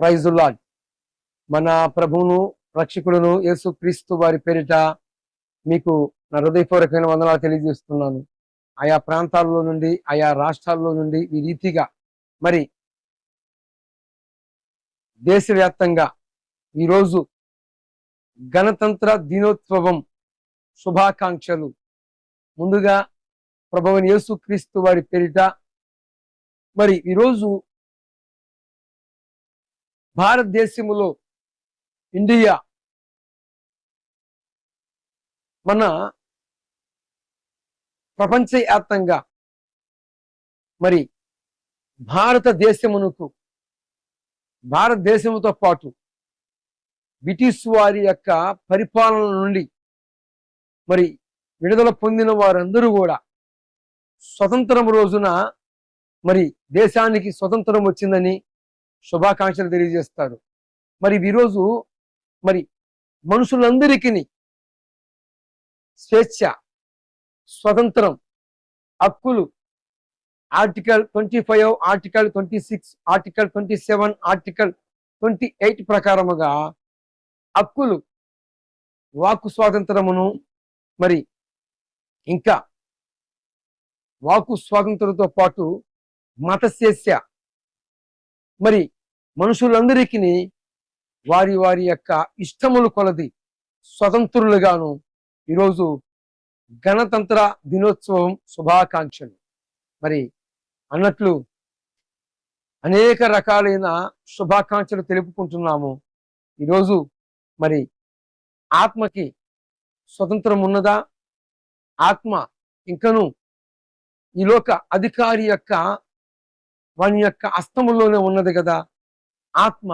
ప్రైజుల్లాడ్ మన ప్రభువును రక్షకుడును యేసు క్రీస్తు వారి పేరిట మీకు నా హృదయపూర్వకమైన వందనాలు తెలియజేస్తున్నాను. ఆయా ప్రాంతాల్లో నుండి ఆయా రాష్ట్రాల్లో నుండి ఈ రీతిగా మరి దేశవ్యాప్తంగా ఈరోజు గణతంత్ర దినోత్సవం శుభాకాంక్షలు. ముందుగా ప్రభువని యేసు క్రీస్తు వారి పేరిట మరి ఈరోజు భారతదేశంలో ఇండియా మన ప్రపంచవ్యాప్తంగా మరి భారతదేశమునకు భారతదేశముతో పాటు బ్రిటిష్ వారి యొక్క పరిపాలన నుండి మరి విడుదల పొందిన వారందరూ కూడా స్వతంత్రం రోజున మరి దేశానికి స్వతంత్రం వచ్చిందని శుభాకాంక్షలు తెలియజేస్తారు మరి ఈరోజు మరి మనుషులందరికీ స్వేచ్ఛ స్వతంత్రం హక్కులు article twenty five article twenty six article twenty seven article twenty eight ప్రకారముగా హక్కులు వాక్కు స్వాతంత్రమును మరి ఇంకా వాక్కు స్వాతంత్రంతో పాటు మత స్వేచ్ఛ మరి మనుషులందరికీ వారి వారి యొక్క ఇష్టములు కొలది స్వతంత్రులుగాను ఈరోజు గణతంత్ర దినోత్సవం శుభాకాంక్షలు. మరి అన్నట్లు అనేక రకాలైన శుభాకాంక్షలు తెలుపుకుంటున్నాము. ఈరోజు మరి ఆత్మకి స్వతంత్రం ఉన్నదా? ఆత్మ ఇంకను ఈ లోక అధికారి యొక్క వాని యొక్క అస్తములోనే ఉన్నది కదా? ఆత్మ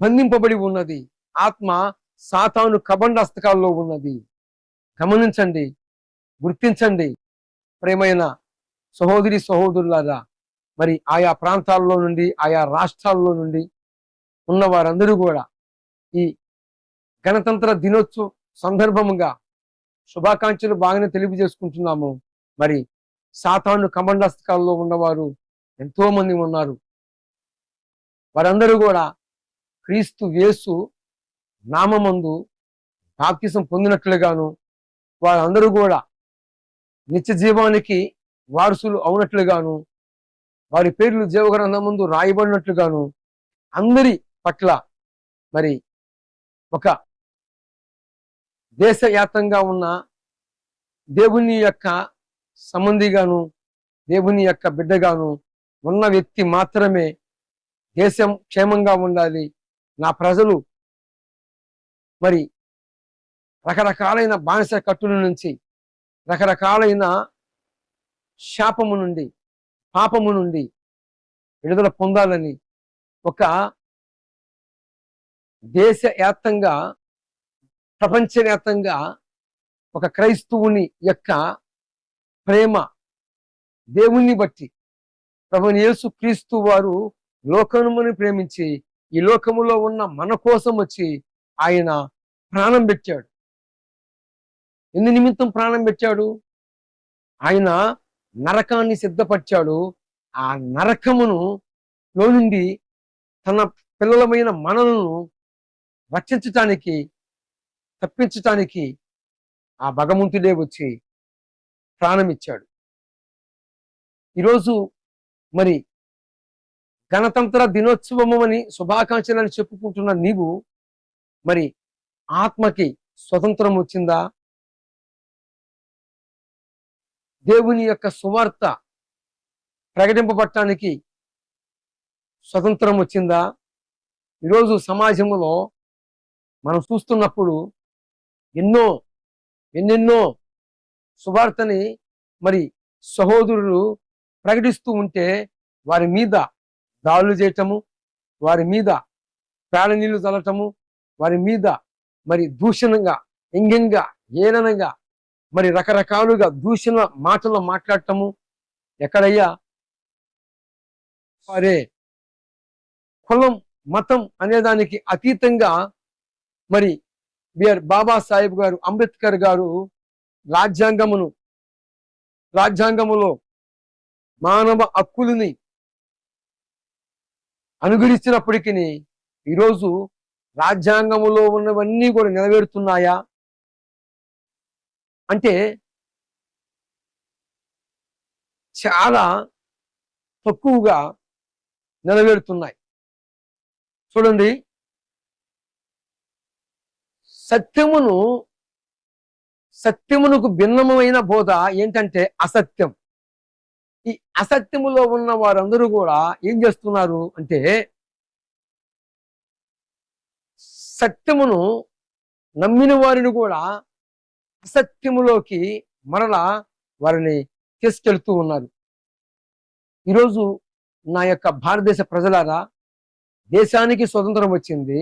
బంధింపబడి ఉన్నది. ఆత్మ సాతాను కబండస్తకాల్లో ఉన్నది. గమనించండి గుర్తించండి ప్రేమైన సహోదరి సహోదరులారా మరి ఆయా ప్రాంతాల్లో నుండి ఆయా రాష్ట్రాల్లో నుండి ఉన్న వారందరూ కూడా ఈ గణతంత్ర దినోత్సవం సందర్భముగా శుభాకాంక్షలు బాగానే తెలియజేసుకుంటున్నాము. మరి సాతాను కమండస్తకాల్లో ఉన్నవారు ఎంతో మంది ఉన్నారు. వారందరూ కూడా క్రీస్తు యేసు నామందు బాప్తిసం పొందినట్లుగాను వారందరూ కూడా నిత్య జీవానికి వారసులు అవునట్లుగాను వారి పేర్లు జీవగ్రంథం ముందు రాయబడినట్లుగాను అందరి పట్ల మరి ఒక దేశవ్యాప్తంగా ఉన్న దేవుని యొక్క సంబంధిగాను దేవుని యొక్క బిడ్డగాను ఉన్న వ్యక్తి మాత్రమే దేశం క్షేమంగా ఉండాలి. నా ప్రజలు మరి రకరకాలైన బానిస కట్టుల నుంచి రకరకాలైన శాపము నుండి పాపము నుండి విడుదల పొందాలని ఒక దేశవ్యాప్తంగా ప్రపంచవ్యాప్తంగా ఒక క్రైస్తవుని యొక్క ప్రేమ దేవుణ్ణి బట్టి ప్రభుని యేసు క్రీస్తు వారు లోకమును ప్రేమించి ఈ లోకములో ఉన్న మన కోసం వచ్చి ఆయన ప్రాణం పెట్టాడు. ఎందు నిమిత్తం ప్రాణం పెట్టాడు? ఆయన నరకాన్ని సిద్ధపరిచాడు. ఆ నరకమును లో నుండి తన పిల్లలమైన మనలను రక్షించటానికి తప్పించటానికి ఆ భగవంతుడే వచ్చి ప్రాణం ఇచ్చాడు ఈరోజు మరి గణతంత్ర దినోత్సవము అని శుభాకాంక్షలని చెప్పుకుంటున్న నీవు మరి ఆత్మకి స్వతంత్రం వచ్చిందా? దేవుని యొక్క సువార్త ప్రకటింపబట్టడానికి స్వతంత్రం వచ్చిందా? ఈరోజు సమాజంలో మనం చూస్తున్నప్పుడు ఎన్నో ఎన్నెన్నో సువార్తని మరి సహోదరులు ప్రకటిస్తూ ఉంటే వారి మీద దాడులు చేయటము వారి మీద పేడ నీళ్ళు చల్లటము వారి మీద మరి దూషణంగా వ్యంగ్యంగా ఏలనంగా మరి రకరకాలుగా దూషణ మాటలు మాట్లాడటము ఎక్కడయ్యా? వారే కులం మతం అనేదానికి అతీతంగా మరి బిఆర్ బాబాసాహెబ్ గారు అంబేద్కర్ గారు రాజ్యాంగమును రాజ్యాంగములో మానవ హక్కులని అనుగ్రహించినప్పటికీ ఈరోజు రాజ్యాంగములో ఉన్నవన్నీ కూడా నెరవేరుతున్నాయా? అంటే చాలా తక్కువగా నెరవేరుతున్నాయి. చూడండి. సత్యమును సత్యమునకు భిన్నమైన బోధ ఏంటంటే అసత్యం. ఈ అసత్యములో ఉన్న వారందరూ కూడా ఏం చేస్తున్నారు అంటే సత్యమును నమ్మిన వారిని కూడా అసత్యములోకి మరలా వారిని తీసుకెళ్తూ ఉన్నారు. ఈరోజు నా యొక్క భారతదేశ ప్రజలారా దేశానికి స్వతంత్రం వచ్చింది.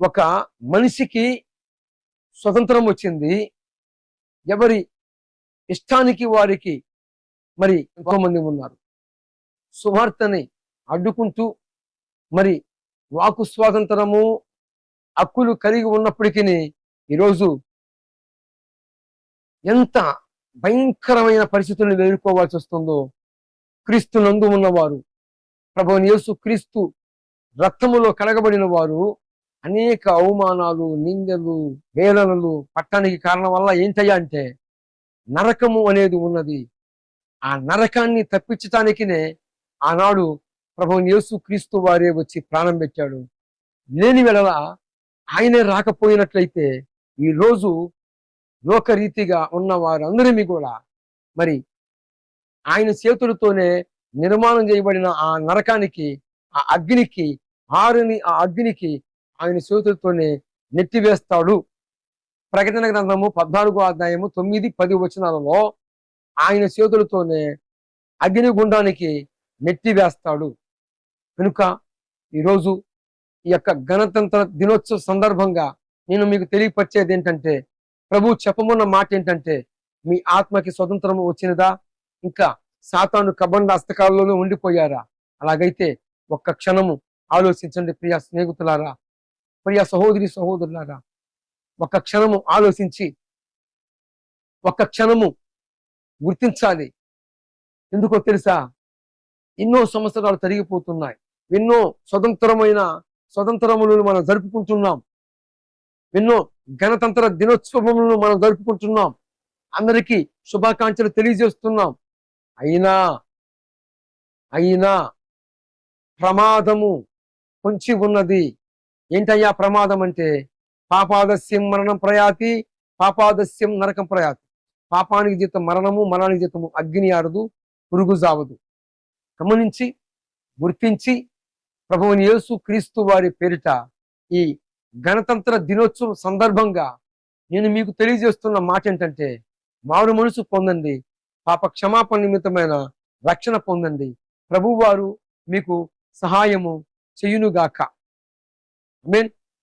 ఒక మనిషికి స్వతంత్రం వచ్చింది. ఎవరి ఇష్టానికి వారికి మరి ఎంతో మంది ఉన్నారు. సువార్తని అడ్డుకుంటూ మరి వాకు స్వాతంత్రము హక్కులు కలిగి ఉన్నప్పటికీ ఈరోజు ఎంత భయంకరమైన పరిస్థితులను ఎదుర్కోవాల్సి వస్తుందో క్రీస్తు నందు ఉన్నవారు ప్రభుని యేసు క్రీస్తు రక్తములో కడగబడిన వారు అనేక అవమానాలు నిందలు వేదనలు పట్టడానికి కారణం వల్ల ఏంటయ్యా అంటే నరకము అనేది ఉన్నది. ఆ నరకాన్ని తప్పించటానికినే ఆనాడు ప్రభు యేసు క్రీస్తు వారే వచ్చి ప్రాణం పెట్టాడు. లేని వెడల ఆయనే రాకపోయినట్లయితే ఈ రోజు లోకరీతిగా ఉన్న వారందరినీ కూడా మరి ఆయన చేతులతోనే నిర్మాణం చేయబడిన ఆ నరకానికి ఆ అగ్నికి ఆరుని ఆ అగ్నికి ఆయన చేతులతోనే నెట్టివేస్తాడు. ప్రకటన గ్రంథము పద్నాలుగో అధ్యాయము తొమ్మిది పది వచనాలలో ఆయన చేతులతోనే అగ్నిగుండానికి నెట్టివేస్తాడు కనుక ఈరోజు ఈ యొక్క గణతంత్ర దినోత్సవ సందర్భంగా నేను మీకు తెలియపరిచేది ఏంటంటే ప్రభు చెప్పమున్న మాట ఏంటంటే మీ ఆత్మకి స్వతంత్రం వచ్చినదా? ఇంకా సాతాను కబండ హస్తకాలంలోనే ఉండిపోయారా? అలాగైతే ఒక్క క్షణము ఆలోచించండి ప్రియ స్నేహితులారా ప్రియ సహోదరి సహోదరులారా. ఒక్క క్షణము ఆలోచించి ఒక్క క్షణము గుర్తించాలి. ఎందుకో తెలుసా? ఎన్నో సంవత్సరాలు తరిగిపోతున్నాయి. ఎన్నో స్వతంత్రమైన స్వతంత్రములను మనం జరుపుకుంటున్నాం. ఎన్నో గణతంత్ర దినోత్సవములను మనం జరుపుకుంటున్నాం. అందరికీ శుభాకాంక్షలు తెలియజేస్తున్నాం. అయినా అయినా ప్రమాదము పొంచి ఉన్నది. ఏంటయ్యా ప్రమాదం అంటే? పాపాదస్యం మరణం ప్రయాతి పాపాదస్యం నరకం ప్రయాతి. పాపానికి జీతం మరణము మరణానికి జీతము అగ్ని ఆడదు పురుగు జావదు. గమనించి గుర్తించి ప్రభువుని యేసు క్రీస్తు వారి పేరిట ఈ గణతంత్ర దినోత్సవం సందర్భంగా నేను మీకు తెలియజేస్తున్న మాట ఏంటంటే మారు మనసు పొందండి పాప క్షమాపణ నిమిత్తమైన రక్షణ పొందండి. ప్రభువారు మీకు సహాయము చేయునుగాక. మీన్